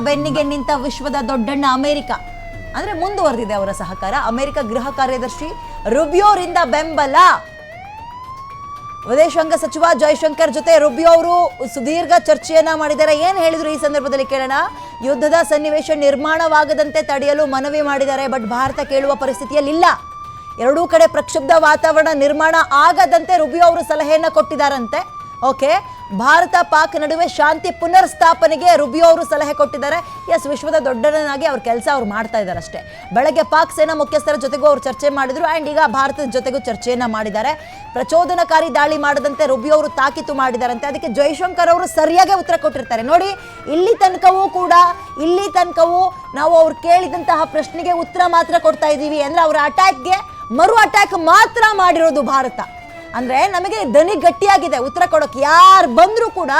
ಬೆನ್ನಿಗೆ ನಿಂತ ವಿಶ್ವದ ದೊಡ್ಡಣ್ಣ ಅಮೆರಿಕ. ಅಂದ್ರೆ ಮುಂದುವರೆದಿದೆ ಅವರ ಸಹಕಾರ. ಅಮೆರಿಕ ಗೃಹ ಕಾರ್ಯದರ್ಶಿ ರುಬಿಯೋರಿಂದ ಬೆಂಬಲ. ವಿದೇಶಾಂಗ ಸಚಿವ ಜೈಶಂಕರ್ ಜೊತೆ ರುಬಿಯೋ ಅವರು ಸುದೀರ್ಘ ಚರ್ಚೆಯನ್ನ ಮಾಡಿದ್ದಾರೆ. ಏನ್ ಹೇಳಿದ್ರು ಈ ಸಂದರ್ಭದಲ್ಲಿ ಕೇಳೋಣ. ಯುದ್ಧದ ಸನ್ನಿವೇಶ ನಿರ್ಮಾಣವಾಗದಂತೆ ತಡೆಯಲು ಮನವಿ ಮಾಡಿದ್ದಾರೆ. ಬಟ್ ಭಾರತ ಕೇಳುವ ಪರಿಸ್ಥಿತಿಯಲ್ಲಿಲ್ಲ. ಎರಡೂ ಕಡೆ ಪ್ರಕ್ಷುಬ್ಧ ವಾತಾವರಣ ನಿರ್ಮಾಣ ಆಗದಂತೆ ರುಬಿಯೋ ಅವರು ಸಲಹೆಯನ್ನ ಕೊಟ್ಟಿದ್ದಾರಂತೆ. ಓಕೆ, ಭಾರತ ಪಾಕ್ ನಡುವೆ ಶಾಂತಿ ಪುನರ್ ಸ್ಥಾಪನೆಗೆ ರುಬಿಯೋ ಅವರು ಸಲಹೆ ಕೊಟ್ಟಿದ್ದಾರೆ. ಎಸ್, ವಿಶ್ವದ ದೊಡ್ಡನಾಗಿ ಅವ್ರ ಕೆಲಸ ಅವ್ರು ಮಾಡ್ತಾ ಇದ್ದಾರೆ ಅಷ್ಟೇ ಬೆಳಗ್ಗೆ ಪಾಕ್ ಸೇನಾ ಮುಖ್ಯಸ್ಥರ ಜೊತೆಗೂ ಅವರು ಚರ್ಚೆ ಮಾಡಿದ್ರು. ಅಂಡ್ ಈಗ ಭಾರತದ ಜೊತೆಗೂ ಚರ್ಚೆಯನ್ನು ಮಾಡಿದ್ದಾರೆ. ಪ್ರಚೋದನಕಾರಿ ದಾಳಿ ಮಾಡದಂತೆ ರುಬಿಯೋ ಅವರು ತಾಕೀತು ಮಾಡಿದಾರಂತೆ ಅದಕ್ಕೆ ಜೈಶಂಕರ್ ಅವರು ಸರಿಯಾಗಿ ಉತ್ತರ ಕೊಟ್ಟಿರ್ತಾರೆ. ನೋಡಿ, ಇಲ್ಲಿ ತನಕವೂ ಕೂಡ, ಇಲ್ಲಿ ತನಕವೂ ನಾವು ಅವ್ರು ಕೇಳಿದಂತಹ ಪ್ರಶ್ನೆಗೆ ಉತ್ತರ ಮಾತ್ರ ಕೊಡ್ತಾ ಇದ್ದೀವಿ. ಅಂದ್ರೆ ಅವರ ಅಟ್ಯಾಕ್ಗೆ ಮರು ಅಟ್ಯಾಕ್ ಮಾತ್ರ ಮಾಡಿರೋದು ಭಾರತ. ಅಂದ್ರೆ ನಮಗೆ ದನಿ ಗಟ್ಟಿಯಾಗಿದೆ. ಉತ್ತರ ಕೊಡೋಕೆ ಯಾರು ಬಂದರೂ ಕೂಡ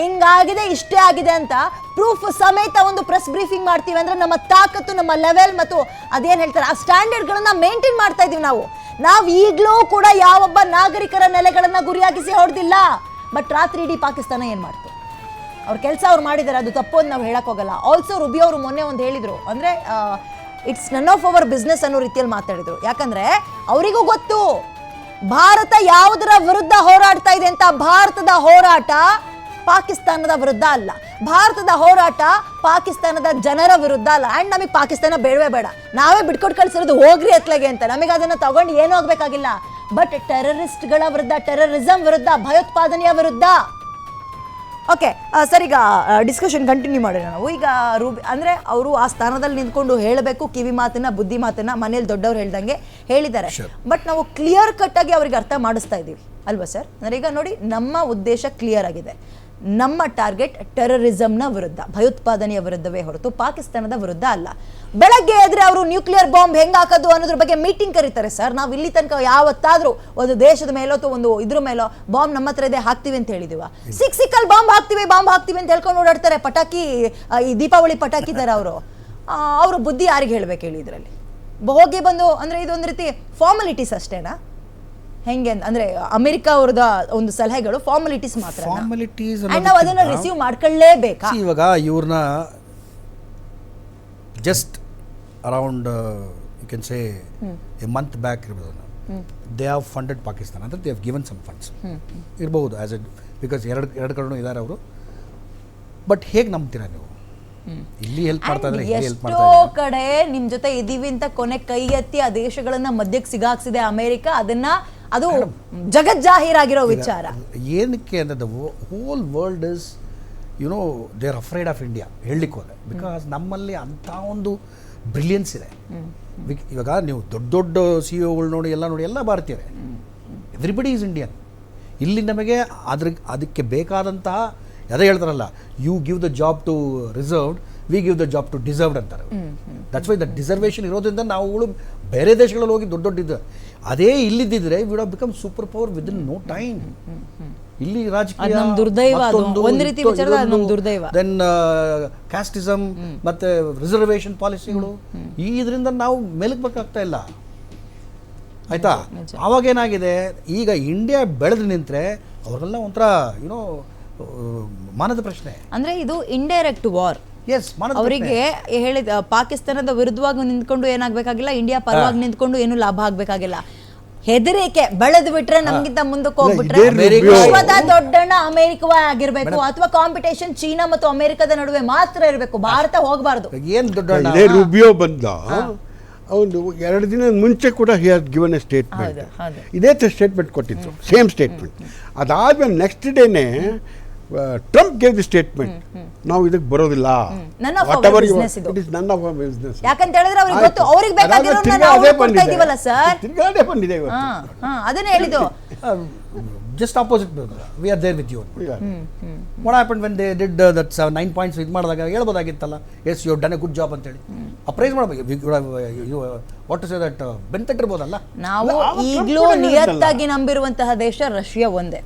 ಹಿಂಗಾಗಿದೆ, ಇಷ್ಟೇ ಆಗಿದೆ ಅಂತ ಪ್ರೂಫ್ ಸಮೇತ ಒಂದು ಪ್ರೆಸ್ ಬ್ರೀಫಿಂಗ್ ಮಾಡ್ತೀವಿ ಅಂದ್ರೆ ನಮ್ಮ ತಾಕತ್ತು, ನಮ್ಮ ಲೆವೆಲ್ ಮತ್ತು ಅದೇನು ಹೇಳ್ತಾರೆ, ಆ ಸ್ಟ್ಯಾಂಡರ್ಡ್ಗಳನ್ನು ಮೇಂಟೈನ್ ಮಾಡ್ತಾ ಇದ್ದೀವಿ ನಾವು. ನಾವು ಈಗಲೂ ಕೂಡ ಯಾವೊಬ್ಬ ನಾಗರಿಕರ ನೆಲೆಗಳನ್ನು ಗುರಿಯಾಗಿಸಿ ಹೊಡೆದಿಲ್ಲ. ಬಟ್ ರಾತ್ರಿ ಇಡೀ ಪಾಕಿಸ್ತಾನ ಏನು ಮಾಡ್ತು? ಅವ್ರ ಕೆಲಸ ಅವ್ರು ಮಾಡಿದ್ದಾರೆ ಅದು ತಪ್ಪು ಅಂತ ನಾವು ಹೇಳೋಕ್ಕೋಗಲ್ಲ ಆಲ್ಸೋ ರುಬಿ ಅವರು ಮೊನ್ನೆ ಒಂದು ಹೇಳಿದರು. ಅಂದರೆ ಇಟ್ಸ್ ನನ್ ಆಫ್ ಅವರ್ ಬಿಸ್ನೆಸ್ ಅನ್ನೋ ರೀತಿಯಲ್ಲಿ ಮಾತಾಡಿದ್ರು. ಯಾಕಂದರೆ, ಅವರಿಗೂ ಗೊತ್ತು. ಭಾರತ ಯಾವುದರ ವಿರುದ್ಧ ಹೋರಾಡ್ತಾ ಇದೆ ಅಂತ ಭಾರತದ ಹೋರಾಟ ಪಾಕಿಸ್ತಾನದ ವಿರುದ್ಧ ಅಲ್ಲ. ಭಾರತದ ಹೋರಾಟ ಪಾಕಿಸ್ತಾನದ ಜನರ ವಿರುದ್ಧ ಅಲ್ಲ. ಅಂಡ್ ನಮಗೆ ಪಾಕಿಸ್ತಾನ ಬೇಡವೇ ಬೇಡ. ನಾವೇ ಬಿಟ್ಕೊಟ್ಟು ಕಳಿಸಿರೋದು ಹೋಗ್ರಿ ಎತ್ಲಾಗೆ ಅಂತ. ನಮಗೆ ಅದನ್ನ ತಗೊಂಡು ಏನೂ ಆಗ್ಬೇಕಾಗಿಲ್ಲ. ಬಟ್ ಟೆರರಿಸ್ಟ್ಗಳ ವಿರುದ್ಧ ಟೆರರಿಸಂ ವಿರುದ್ಧ, ಭಯೋತ್ಪಾದನೆಯ ವಿರುದ್ಧ ಓಕೆ ಸರ್ ಈಗ ಡಿಸ್ಕಷನ್ ಕಂಟಿನ್ಯೂ ಮಾಡೋಣ ನಾವು. ಈಗ ರೂಬಿ ಅಂದರೆ ಅವರು ಆ ಸ್ಥಾನದಲ್ಲಿ ನಿಂತ್ಕೊಂಡು ಹೇಳಬೇಕು ಕಿವಿ ಮಾತನ್ನ ಬುದ್ಧಿ ಮಾತನ್ನ ಮನೇಲಿ ದೊಡ್ಡವ್ರು ಹೇಳ್ದಂಗೆ ಹೇಳಿದ್ದಾರೆ. ಬಟ್ ನಾವು ಕ್ಲಿಯರ್ ಕಟ್ ಆಗಿ ಅವ್ರಿಗೆ ಅರ್ಥ ಮಾಡಿಸ್ತಾ ಇದ್ದೀವಿ ಅಲ್ವಾ ಸರ್? ಅಂದರೆ ಈಗ ನೋಡಿ ನಮ್ಮ ಉದ್ದೇಶ ಕ್ಲಿಯರ್ ಆಗಿದೆ. ನಮ್ಮ ಟಾರ್ಗೆಟ್ ಟೆರರಿಸಂನ ವಿರುದ್ಧ, ಭಯೋತ್ಪಾದನೆಯ ವಿರುದ್ಧವೇ ಹೊರತು ಪಾಕಿಸ್ತಾನದ ವಿರುದ್ಧ ಅಲ್ಲ. ಬೆಳಗ್ಗೆ ಎದ್ರೆ ಅವರು ನ್ಯೂಕ್ಲಿಯರ್ ಬಾಂಬ್ ಹೆಂಗೆ ಹಾಕೋದು ಅನ್ನೋದ್ರ ಬಗ್ಗೆ ಮೀಟಿಂಗ್ ಕರೀತಾರೆ ಸರ್. ನಾವು ಇಲ್ಲಿ ತನಕ ಯಾವತ್ತಾದ್ರೂ ಒಂದು ದೇಶದ ಮೇಲೋ ಅಥವಾ ಒಂದು ಇದ್ರ ಮೇಲೋ ಬಾಂಬ್ ನಮ್ಮ ಹತ್ರ ಇದೆ, ಹಾಕ್ತಿವಿ ಅಂತ ಹೇಳಿದೀವ. ಸಿಕ್ ಸಿಕ್ಕಲ್ಲಿ ಬಾಂಬ್ ಹಾಕ್ತೀವಿ ಬಾಂಬ್ ಹಾಕ್ತೀವಿ ಅಂತ ಹೇಳ್ಕೊಂಡು ಓಡಾಡ್ತಾರೆ ಪಟಾಕಿ ಈ ದೀಪಾವಳಿ ಪಟಾಕಿ ತರ ಅವರು. ಅವರು ಬುದ್ಧಿ ಯಾರಿಗೆ ಹೇಳ್ಬೇಕು ಹೇಳಿ ಇದರಲ್ಲಿ? ಹೋಗಿ ಬಂದು, ಅಂದ್ರೆ ಇದೊಂದು ರೀತಿ ಫಾರ್ಮಾಲಿಟೀಸ್ ಅಷ್ಟೇನಾ? ಹೆಂಗೆ ಅಂದ್ರೆ ಅಮೆರಿಕ ಅವ್ರದ ಒಂದು ಸಲಹೆಗಳು ಫಾರ್ಮಾಲಿಟೀಸ್ ಮಾತ್ರ ಫಾರ್ಮಾಲಿಟೀಸ್ ನಾವು ಅದನ್ನ ರಿಸೀವ್ ಮಾಡ್ಕೊಳ್ಳೇಬೇಕಾ? ಇವಾಗ ಇವ್ರನ್ನ just around you can say a month back ಇರ್ಬೋದು ದೇ ಹ್ಯಾವ್ ಫಂಡೆಡ್ ಪಾಕಿಸ್ತಾನ ಅಂದ್ರೆ they have given some funds ಇರಬಹುದು ಆಸ್ ಎ ಬಿಕಾಸ್ ಎರಡು ಎರಡು ಕಡೆನೂ ಇದ್ದಾರೆ ಅವರು. ಬಟ್ ಹೇಗೆ ನಂಬ್ತೀರಾ ನೀವು? ಇಲ್ಲಿ ಹೆಲ್ಪ್ ಮಾಡ್ತಾ ಇದ್ದಾರೆ ಹೆಲ್ಪ್ ಮಾಡ್ತಾ ಇದ್ದಾರೆ. ಕಡೆ ನಿಮ್ ಜೊತೆ ಇದೀವಿ ಅಂತ ಕೊನೆ ಕೈ ಎತ್ತಿ ಆ ದೇಶಗಳನ್ನ ಮಧ್ಯಕ್ಕೆ ಸಿಗಾಕ್ಸಿದೆ ಅಮೆರಿಕ ಅದನ್ನ ಅದು ಜಗಜ್ಜಾಹೀರಾಗಿರೋ ವಿಚಾರ. ಏನಕ್ಕೆ ಅಂದರೆ whole world is you know they are afraid of India ಹೇಳಲಿಕ್ಕೆ ಹೋದೆ. ಬಿಕಾಸ್ ನಮ್ಮಲ್ಲಿ ಅಂಥ ಒಂದು ಬ್ರಿಲಿಯನ್ಸ್ ಇದೆ. ಇವಾಗ ನೀವು ದೊಡ್ಡ ದೊಡ್ಡ ಸಿ ಒಗಳು ನೋಡಿ ಎಲ್ಲ ನೋಡಿ ಎಲ್ಲ ಭಾರತೀಯರೇ. ಎವ್ರಿಬಡಿ ಈಸ್ ಇಂಡಿಯನ್ ಇಲ್ಲಿ ನಮಗೆ ಅದ್ರ ಅದಕ್ಕೆ ಬೇಕಾದಂತಹ ಅದೇ ಹೇಳ್ತಾರಲ್ಲ you give the job to reserved we give the job to deserved ಅಂತಾರೆ. ದಟ್ಸ್ ವೈ ದ ಡಿಸರ್ವೇಷನ್ ಇರೋದ್ರಿಂದ ನಾವುಗಳು ಬೇರೆ ದೇಶಗಳಲ್ಲಿ ಹೋಗಿ ದೊಡ್ಡ ದೊಡ್ಡ ಇದು ಅದೇ ಇಲ್ಲಿದ್ದಿದ್ರೆ we'd have become super power within no time ಇಲ್ಲಿ ರಾಜಕೀಯ. ದೆನ್ ಕ್ಯಾಸ್ಟಿಸಮ್ ಮತ್ತೆ ರಿಸರ್ವೇಶನ್ ಪಾಲಿಸಿಗಳು ಈ ಇದರಿಂದ ನಾವು ಮೆಲುಕ್ಬೇಕಾಗ್ತಾ ಇಲ್ಲ. ಆಯ್ತಾ? ಅವಾಗ ಏನಾಗಿದೆ? ಈಗ ಇಂಡಿಯಾ ಬೆಳೆದು ನಿಂತ್ರೆ ಅವ್ರಿಗೆಲ್ಲ ಒಂಥರ ಏನೋ ಮಾನದ ಪ್ರಶ್ನೆ. ಅಂದ್ರೆ ಇದು ಇಂಡೈರೆಕ್ಟ್ ವಾರ್ ಎಸ್ ಅವರಿಗೆ ಹೇಳಿದ ಪಾಕಿಸ್ತಾನದ ವಿರುದ್ಧವಾಗಿ ನಿಂತ್ಕೊಂಡು ಏನಾಗಬೇಕಾಗಿಲ್ಲ ಇಂಡಿಯಾ ಪರವಾಗಿ ನಿಂತ್ಕೊಂಡು ಏನು ಲಾಭ ಆಗ್ಬೇಕಾಗಿಲ್ಲ. ಹೆದರಿಕೆ ಬೆಳೆದು ಬಿಟ್ರೆ ನಮ್ಗಿಂತ ಮುಂದಕ್ಕೆ ಹೋಗ್ಬಿಟ್ರೆ ವಿಶ್ವದ ದೊಡ್ಡಣ್ಣ ಅಮೆರಿಕ ಆಗಿರ್ಬೇಕು ಅಥವಾ ಕಾಂಪಿಟೇಷನ್ ಚೀನಾ ಮತ್ತು ಅಮೆರಿಕದ ನಡುವೆ ಮಾತ್ರ ಇರಬೇಕು. ಭಾರತ ಹೋಗಬಾರದು. ಏನು ದೊಡ್ಡ? ರುಬಿಯೋ ಬಂದ. ಅವನು ಎರಡು ದಿನ ಮುಂಚೆ ಕೂಡ he has given a statement ಇದೇ ಥರ ಇದೇ ಸ್ಟೇಟ್ಮೆಂಟ್ ಕೊಟ್ಟಿದ್ರು ಸೇಮ್ ಸ್ಟೇಟ್ಮೆಂಟ್ ಅದಾದ್ಮೇಲೆ ನೆಕ್ಸ್ಟ್ ಡೇನೆ ಟ್ರಂಪ್ ಗೇವ್ ದಿ ಸ್ಟೇಟ್ಮೆಂಟ್ ನಾವು ಇದಕ್ಕೆ ಬರೋದಿಲ್ಲ. None of our business it is none of our business ಯಾಕಂತ ಹೇಳಿದ್ರೆ ಅವ್ರಿಗೆ ಗೊತ್ತು. ಅವ್ರಿಗೆ ಬೇಕಾಗಿರೋದನ್ನ ನಾವು ಕೊಡ್ತಾ ಇದೀವಲ್ಲ ಸರ್ ತಿರ್ಗಾ ಅದೇ ಬಂದಿದೆ ಇವತ್ತು. ಹಾ ಹಾ ಅದನ್ನೇ ಹೇಳಿದ್ದು. Just opposite we are there with you. What happen when they did that nine points ಇದು ಮಾಡಿದಾಗ ಹೇಳ್ಬೋದಾಗಿತ್ತಲ್ಲ? Yes you done a good job ಅಂತೇಳಿ. ಅಪ್ರೈಸ್ ಮಾಡಬೇಕು. ವಾಟ್ ಟು ಸೇ ದಟ್ ಬೆನ್ತಟ್ಟಿರ್ಬೋದಲ್ಲ ನಾವು ಆವಾಗ ಈಗಲೂ ನಿಯತ್ತಾಗಿ ನಂಬಿರುವಂತಹ ದೇಶ ರಷ್ಯಾ ಒಂದೇ.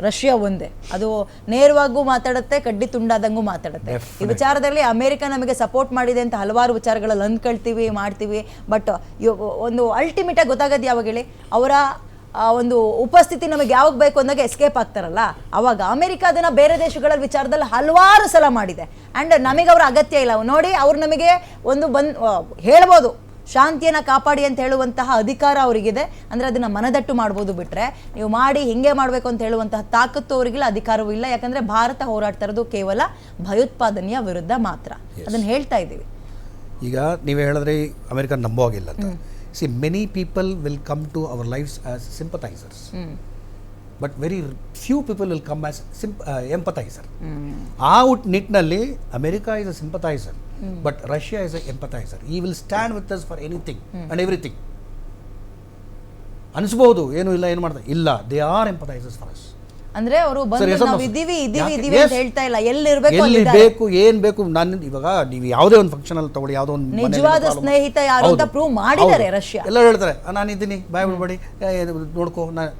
ರಷ್ಯಾ ಒಂದೇ. ಅದು ನೇರವಾಗೂ ಮಾತಾಡುತ್ತೆ ಕಡ್ಡಿ ತುಂಡಾದಂಗೂ ಮಾತಾಡುತ್ತೆ. ಈ ವಿಚಾರದಲ್ಲಿ ಅಮೆರಿಕ ನಮಗೆ ಸಪೋರ್ಟ್ ಮಾಡಿದೆ ಅಂತ ಹಲವಾರು ವಿಚಾರಗಳಲ್ಲಿ ಅಂದ್ಕೊಳ್ತೀವಿ ಮಾಡ್ತೀವಿ. ಬಟ್ ಒಂದು ಅಲ್ಟಿಮೇಟ್ ಆಗಿ ಗೊತ್ತಾಗೋದು ಯಾವಾಗ ಹೇಳಿ? ಅವರ ಒಂದು ಉಪಸ್ಥಿತಿ ನಮಗೆ ಯಾವಾಗ ಬೇಕು ಅಂದಾಗ ಎಸ್ಕೇಪ್ ಆಗ್ತಾರಲ್ಲ? ಅವಾಗ ಅಮೆರಿಕ ಅದನ್ನು ಬೇರೆ ದೇಶಗಳ ವಿಚಾರದಲ್ಲಿ ಹಲವಾರು ಸಲ ಮಾಡಿದೆ. ಅಂಡ್ ನಮಗೆ ಅವರ ಅಗತ್ಯ ಇಲ್ಲ. ನೋಡಿ ಅವ್ರು ನಮಗೆ ಒಂದು ಬಂದು ಹೇಳ್ಬೋದು. ಶಾಂತಿಯನ್ನ ಕಾಪಾಡಿ ಅಂತ ಹೇಳುವಂತಹ ಅಧಿಕಾರ ಅವರಿಗಿದೆ. ಅಂದರೆ ಅದನ್ನು ಮನದಟ್ಟು ಮಾಡ್ಬೋದು ಬಿಟ್ಟರೆ ನೀವು ಮಾಡಿ ಹಿಂಗೆ ಮಾಡಬೇಕು ಅಂತ ಹೇಳುವಂತಹ ತಾಕತ್ತು ಅವರಿಗಿಲ್ಲ ಅಧಿಕಾರವೂ ಇಲ್ಲ. ಯಾಕಂದರೆ ಭಾರತ ಹೋರಾಡ್ತಾ ಇರೋದು ಕೇವಲ ಭಯೋತ್ಪಾದನೆಯ ವಿರುದ್ಧ ಮಾತ್ರ. ಅದನ್ನು ಹೇಳ್ತಾ ಇದ್ದೀವಿ. ಈಗ ನೀವು ಹೇಳಿದ್ರೆ ಅಮೆರಿಕ ನಂಬೋ ಹಾಗಿಲ್ಲ ಅಂತ see many people will come to our life as sympathisers but very few people will come as sym empathiser ಆ ಉಟ್ ನಿಟ್ಟಿನಲ್ಲಿ America is a sympathiser but Russia is a empathiser ಈ will stand with us for anything and everything ಅನಿಸ್ಬೋದು ಏನು ಇಲ್ಲ ಏನು ಮಾಡ್ತಾರೆ ಇಲ್ಲ they are empathisers for us ಅಂದ್ರೆ ಅವರು? ಇದ್ದೀವಿ ಇದ್ದೀವಿ ಇದ್ದೀವಿ ಅಂತ. ಹೇಳ್ತಾ ಇಲ್ಲ. ಎಲ್ಲಿರ್ಬೇಕು ಎಲ್ಲಿ. ಬೇಕು ಏನ್ ಬೇಕು ನಾನು ಇವಾಗ ನೀವು ಯಾವುದೇ ಒಂದು ಫಂಕ್ಷನ್ ಅಲ್ಲಿ ತಗೊಳ್ಳಿ ಯಾವುದೋ ಒಂದು ನಿಜವಾದ ಸ್ನೇಹಿತ ಯಾರು ಅಂತ prove ಮಾಡಿದ್ದಾರೆ. ರಷ್ಯಾ. ಎಲ್ಲ ಹೇಳ್ತಾರೆ ನಾನು ಇದ್ದೀನಿ ಬಾಯ್ ಬಿಡ್ಬೇಡಿ ನೋಡ್ಕೋ ನಾ-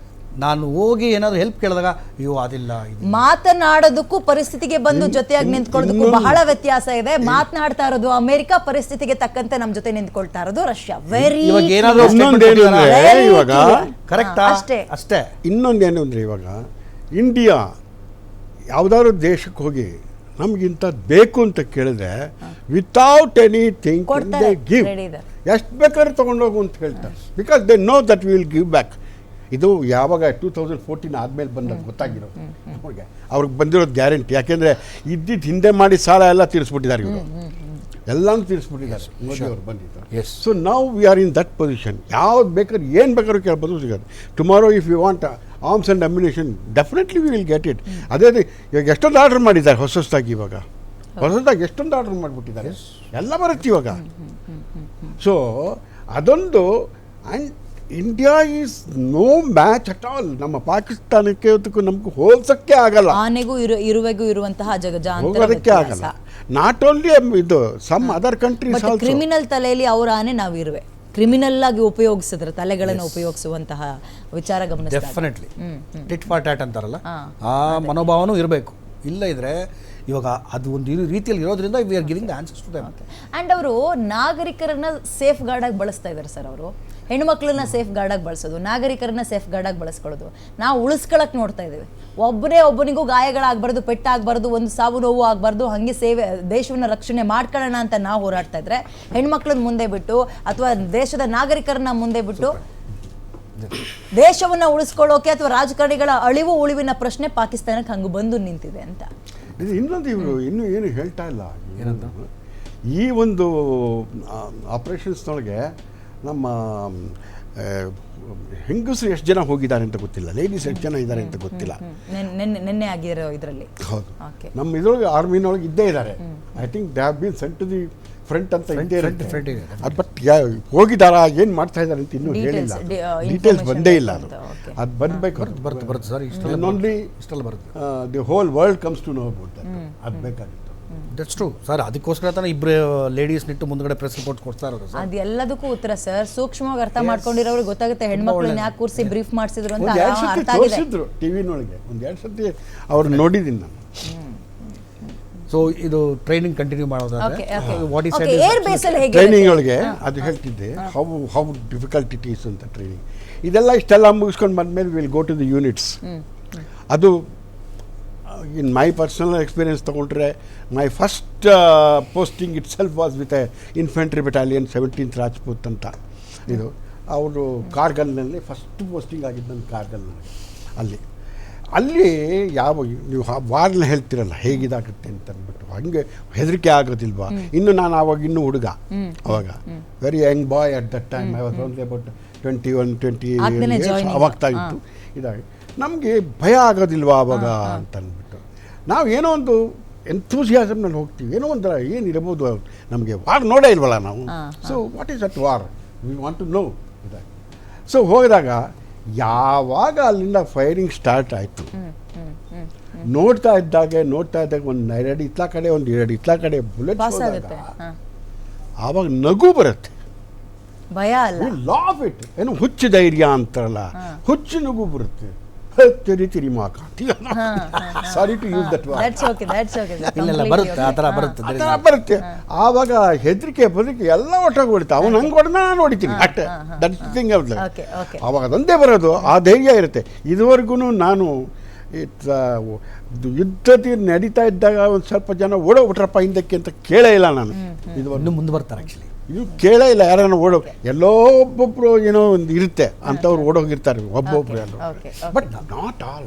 ನಾನು ಹೋಗಿ ಏನಾದ್ರು ಹೆಲ್ಪ್ ಕೇಳಿದಾಗ ಅಯ್ಯೋ ಅದಿಲ್ಲ ಇದು ಮಾತನಾಡೋದಕ್ಕೂ ಪರಿಸ್ಥಿತಿಗೆ ಬಂದು ಜೊತೆಯಾಗಿ ನಿಂತ್ಕೊಳ್ಳೋದಕ್ಕೂ ಬಹಳ ವ್ಯತ್ಯಾಸ ಇದೆ. ಮಾತನಾಡ್ತಾ ಇರೋದು ಅಮೆರಿಕ ಪರಿಸ್ಥಿತಿಗೆ ತಕ್ಕಂತೆ ನಮ್ಮ ಜೊತೆ ನಿಂತ್ಕೊಳ್ತಾ ಇರೋದು ರಷ್ಯಾ. ವೆರಿ ಇವಾಗ ಏನಾದ್ರು ಏನು ಅಂದ್ರೆ ಇವಾಗ. ಕರೆಕ್ಟಾ ಅಷ್ಟೇ. ಅಷ್ಟೇ. ಇನ್ನೊಂದೇನು ಅಂದರೆ ಇವಾಗ ಇಂಡಿಯಾ ಯಾವ್ದಾದ್ರು ದೇಶಕ್ಕೆ ಹೋಗಿ ನಮ್ಗಿಂತ ಬೇಕು ಅಂತ ಕೇಳಿದ್ರೆ ವಿತೌಟ್ ಎನಿಥಿಂಗ್ ಕೊಡ್ತಾರೆ, ಗಿವ್ ready. ಎಷ್ಟು ಬೇಕಾದ್ರೆ ತೊಗೊಂಡೋಗು ಅಂತ ಹೇಳ್ತಾರೆ. Because they know that will give back ಇದು ಯಾವಾಗ ಟೂ ತೌಸಂಡ್ ಫೋರ್ಟೀನ್ ಆದಮೇಲೆ ಬಂದ ಗೊತ್ತಾಗಿರೋದು. ಅವ್ರಿಗೆ. ಅವ್ರಿಗೆ ಬಂದಿರೋದು ಗ್ಯಾರಂಟಿ. ಯಾಕೆಂದರೆ ಇದ್ದಿದ್ದು ಹಿಂದೆ ಮಾಡಿ ಸಾಲ ಎಲ್ಲ ತೀರಿಸ್ಬಿಟ್ಟಿದ್ದಾರೆ ಇವರು. ಎಲ್ಲಾನು ತೀರಿಸ್ಬಿಟ್ಟಿದ್ದಾರೆ. ಮೋದಿ ಅವರು ಬಂದಿದ್ದಾರೆ. ಸೊ ನಾವು we are in that position ಯಾವ್ದು ಬೇಕಾದ್ರೆ ಏನು ಬೇಕಾದ್ರೂ ಕೇಳ್ಬೋದು ಸಿಗೋದು tomorrow if you want arms and ammunition definitely we will get it ಅದೇ ಇವಾಗ ಎಷ್ಟೊಂದು ಆರ್ಡರ್ ಮಾಡಿದ್ದಾರೆ ಹೊಸ ಹೊಸದಾಗಿ ಇವಾಗ. ಹೊಸದಾಗಿ ಎಷ್ಟೊಂದು ಆರ್ಡರ್ ಮಾಡಿಬಿಟ್ಟಿದ್ದಾರೆ. ಎಲ್ಲ ಬರುತ್ತೆ ಇವಾಗ. ಸೊ ಅದೊಂದು and India is no match at all ನಮ್ಮ ಪಾಕಿಸ್ತಾನಕ್ಕೆ ಅದಕ್ಕೂ ನಮ್ಗೆ ಹೋಲ್ಸಕ್ಕೆ ಆಗಲ್ಲ. ಆನೆಗೂ ಇರು ಇರುವೆಗೂ ಇರುವಂತಹ ಜಗಜ ಹೋಗೋದಕ್ಕೆ ಆಗಲ್ಲ. ನಾಟ್ ಓನ್ಲಿ ಇದು ಸಮ್ ಅದರ್ ಕಂಟ್ರೀಸ್ ಕ್ರಿಮಿನಲ್ ತಲೆಯಲ್ಲಿ ಅವ್ರ ಆನೆ ನಾವು ಇರುವೆ. ಕ್ರಿಮಿನಲ್ ಆಗಿ ಉಪಯೋಗಿಸಿದ್ರೆ ತಲೆಗಳನ್ನು ಉಪಯೋಗಿಸುವಂತಹ ವಿಚಾರ ಗಮನ ಡೆಫಿನೆಟ್ಲಿ ಟಿಟ್ ಫಾರ್ ಟ್ಯಾಟ್ ಅಂತಾರಲ್ಲ? ಆ ಮನೋಭಾವನೂ ಇರಬೇಕು. ಇಲ್ಲ ಇದ್ರೆ ಇವಾಗ ಅದು ಒಂದು ರೀತಿಯಲ್ಲಿ ಇರೋದ್ರಿಂದ we are giving the answers to them and ಅವರು ನಾಗರಿಕರನ್ನ ಸೇಫ್ ಗಾರ್ಡಾಗಿ ಆಗಿ ಬಳಸ್ತಾ ಇದ್ದಾರೆ ಸರ್ ಅವರು. ಹೆಣ್ಮಕ್ಳನ್ನ ಸೇಫ್ ಗಾರ್ಡಾಗಿ ಆಗಿ ಬಳಸೋದು ನಾಗರಿಕರನ್ನ ಸೇಫ್ ಗಾರ್ಡಾಗಿ ಆಗಿ ಬಳಸ್ಕೊಳ್ಳೋದು. ನಾವು ಉಳಿಸ್ಕೊಳಕ್ ನೋಡ್ತಾ ಇದ್ದೀವಿ. ಒಬ್ಬನೇ ಒಬ್ಬನಿಗೂ ಗಾಯಗಳಾಗಬಾರ್ದು ಪೆಟ್ಟಾಗಬಾರ್ದು ಒಂದು ಸಾವು ನೋವು ಆಗಬಾರ್ದು ಹಾಗೆ ಸೇವೆ ದೇಶವನ್ನು ರಕ್ಷಣೆ ಮಾಡ್ಕೊಳ್ಳೋಣ ಅಂತ ನಾವು ಹೋರಾಡ್ತಾ ಇದ್ರೆ ಹೆಣ್ಮಕ್ಳನ್ನ ಮುಂದೆ ಬಿಟ್ಟು ಅಥವಾ ದೇಶದ ನಾಗರಿಕರನ್ನ ಮುಂದೆ ಬಿಟ್ಟು ದೇಶವನ್ನ ಉಳಿಸ್ಕೊಳ್ಳೋಕೆ ಅಥವಾ ರಾಜಕಾರಣಿಗಳ ಅಳಿವು ಉಳಿವಿನ ಪ್ರಶ್ನೆ ಪಾಕಿಸ್ತಾನಕ್ಕೆ ಹಂಗೆ ಬಂದು ನಿಂತಿದೆ ಅಂತ. ಇದು ಇನ್ನೊಂದು ಇವರು ಇನ್ನೂ ಏನು ಹೇಳ್ತಾ ಇಲ್ಲ. ಏನಂತ? ಈ ಒಂದು ಆಪ್ರೇಷನ್ಸ್ನೊಳಗೆ ನಮ್ಮ ಹೆಂಗಸರು ಎಷ್ಟು ಜನ ಹೋಗಿದ್ದಾರೆ ಅಂತ ಗೊತ್ತಿಲ್ಲ. ಲೇಡೀಸ್ ಎಷ್ಟು ಜನ ಇದ್ದಾರೆ ಅಂತ ಗೊತ್ತಿಲ್ಲ. ನಿನ್ನೆ ಆಗಿರೋ ಇದರಲ್ಲಿ. ಹೌದು. ಓಕೆ ನಮ್ಮ ಇದ್ರೊಳಗೆ ಆರ್ಮಿನೊಳಗೆ ಇದ್ದೇ ಇದ್ದಾರೆ I think they have been sent to the front ಅಂತ ಇದ್ದೇ ಇರುತ್ತೆ. ಅದು ಬಟ್ ಹೋಗಿದಾರಾ ಏನು ಮಾಡ್ತಾ ಇದ್ದಾರೆ ಅಂತ ಇನ್ನೂ ಹೇಳಿಲ್ಲ. ಡೀಟೇಲ್ಸ್ ಬಂದೇ ಇಲ್ಲ ಅದು. ಅದು ಬಂದ್ಬೇಕು ಬರುತ್ತೆ ಬರುತ್ತೆ ಸರ್ ಇಷ್ಟೆಲ್ಲ only ಇಷ್ಟೆಲ್ಲ ಬರುತ್ತೆ. The whole world comes to know about that ಅದು ಬೇಕಾಗಿತ್ತು. ದಟ್ಸ್ ಟ್ರೂ ಸರ್ ಅದಕ್ಕೋಸ್ಕರ ತಾನೇ ಇಬ್ಬರು ಲೇಡೀಸ್ ನಿಟ್ಟು ಮುಂದ್ಗಡೆ ಪ್ರೆಸ್ ರಿಪೋರ್ಟ್ ಕೊಡ್ತಾ ಇರೋದು ಸರ್. ಅದೆಲ್ಲದಕ್ಕೂ ಉತ್ತರ ಸರ್. ಸೂಕ್ಷ್ಮವಾಗಿ ಅರ್ಥ ಮಾಡ್ಕೊಂಡಿರೋರಿಗೆ ಗೊತ್ತಾಗುತ್ತೆ ಹೆಣ್ಮಕ್ಳನ್ನ ಯಾಕೆ ಕೂರಿಸಿ ಬ್ರೀಫ್ ಮಾಡಿಸಿದ್ರು ಅಂತ ತೋರಿಸಿದ್ರು ಟಿವಿನೊಳಗೆ. ಒಂದು ಎರಡು ಸತಿ ಅವ್ರು ನೋಡಿದ್ದೀನಿ ನಾನು. ಸೊ ಇದು ಟ್ರೈನಿಂಗ್ ಕಂಟಿನ್ಯೂ ಮಾಡೋದಾದ್ರೆ. ವಾಟ್ ಈಸ್ ಟ್ರೈನಿಂಗ್ ಒಳಗೆ ಅದು ಹೇಳ್ತಿದ್ದೆ how. How difficult it is ಅಂತ ಟ್ರೈನಿಂಗ್ ಇದೆಲ್ಲ ಇಷ್ಟೆಲ್ಲ ಮುಗಿಸ್ಕೊಂಡು ಬಂದಮೇಲೆ will go to the units ಅದು ಇನ್ ಮೈ ಪರ್ಸನಲ್ ಎಕ್ಸ್ಪೀರಿಯನ್ಸ್ ತೊಗೊಂಡ್ರೆ my first posting itself was with a infantry battalion seventeenth Rajput ಅಂತ. ಇದು ಅವರು ಕಾರ್ಗಲ್ನಲ್ಲಿ ಫಸ್ಟ್ ಪೋಸ್ಟಿಂಗ್ ಆಗಿದ್ದು ನನ್ನ ಕಾರ್ಗಲ್ನಲ್ಲಿ ಅಲ್ಲಿ. ಅಲ್ಲಿ ಯಾವ ನೀವು ವಾರ್ನ ಹೇಳ್ತಿರಲ್ಲ ಹೇಗಿದಾಗುತ್ತೆ ಅಂತ ಅಂದ್ಬಿಟ್ಟು ಹಂಗೆ ಹೆದರಿಕೆ ಆಗೋದಿಲ್ವಾ? ಇನ್ನು ನಾನು ಆವಾಗ ಇನ್ನೂ ಹುಡುಗ ಅವಾಗ. Very young boy at that time I was only about twenty one twenty ಅವಾಗ joining. ಅವಾಗ್ತಾ ಇತ್ತು ಇದಾಗಿ. ನಮಗೆ ಭಯ ಆಗೋದಿಲ್ವಾ ಅವಾಗ ಅಂತ ಅಂದ್ಬಿಟ್ಟು ನಾವು ಏನೋ ಒಂದು ಎಂಥೂಸಿಯಾಸಮ್ನಲ್ಲಿ ಹೋಗ್ತೀವಿ. ಏನೋ ಒಂಥರ ಏನು ನಮಗೆ ವಾರ್ ನೋಡೇ ಇಲ್ವಲ್ಲ ನಾವು? So what is at war we want to know ಇದಾಗಿ. ಸೊ ಹೋಗಿದಾಗ ಯಾವಾಗ ಅಲ್ಲಿಂದ ಫೈರಿಂಗ್ ಸ್ಟಾರ್ಟ್ ಆಯಿತು? ನೋಡ್ತಾ ಇದ್ದಾಗೆ ನೋಡ್ತಾ ಇದ್ದಾಗ ಒಂದು ಎರಡು ಇತ್ಲಾ ಕಡೆ ಒಂದು ಎರಡು ಇತ್ಲಾ ಕಡೆ ಬುಲೆಟ್ ಆವಾಗ ನಗು ಬರುತ್ತೆ. ಭಯ ಅಲ್ಲ. ಲಾಫ್ ಇಟ್ ಏನು ಹುಚ್ಚು ಧೈರ್ಯ ಅಂತಾರಲ್ಲ. ಹುಚ್ಚು ನಗು ಬರುತ್ತೆ. ತಿರಿ ತಿರಿ ಮಾಕ sorry to use that word that's okay that's okay ಇಲ್ಲ ಬರುತ್ತೆ ಆ ಥರ ಬರುತ್ತೆ ಆ ಥರ ಬರುತ್ತೆ. ಆವಾಗ ಹೆದರಿಕೆ ಬದುಕಿ ಎಲ್ಲ ಒಟ್ಟಾಗಿ ಹೊಡಿತಾ ಅವ್ನು ಹಂಗೆ ಹೊಡೆದ ನಾನು ಹೊಡಿತೀನಿ. ಅಷ್ಟೇ ದಟ್ ಥಿಂಗ್ ಓಕೆ ಆವಾಗ ಅದೊಂದೇ ಬರೋದು. ಆ ಧೈರ್ಯ ಇರುತ್ತೆ. ಇದುವರೆಗೂ ನಾನು ಇಟ್ಸ್ ಯುದ್ಧ ತೀರ್ ನಡೀತಾ ಇದ್ದಾಗ ಒಂದು ಸ್ವಲ್ಪ ಜನ ಓಡೋಗ್ಬಿಟ್ರಪ್ಪ ಹಿಂದಕ್ಕೆ ಅಂತ ಕೇಳೇ ಇಲ್ಲ ನಾನು. ಇದು ಮುಂದೆ ಬರ್ತಾರೆ ಆ್ಯಕ್ಚುಲಿ ಇದು ಕೇಳೇ ಇಲ್ಲ ಯಾರನ್ನ ಓಡೋ ಎಲ್ಲೋ ಒಬ್ಬೊಬ್ರು ಏನೋ ಒಂದು ಇರುತ್ತೆ ಅಂಥವ್ರು ಓಡೋಗಿರ್ತಾರೆ ಒಬ್ಬೊಬ್ರು ಎಲ್ಲರೂ. Okay but not all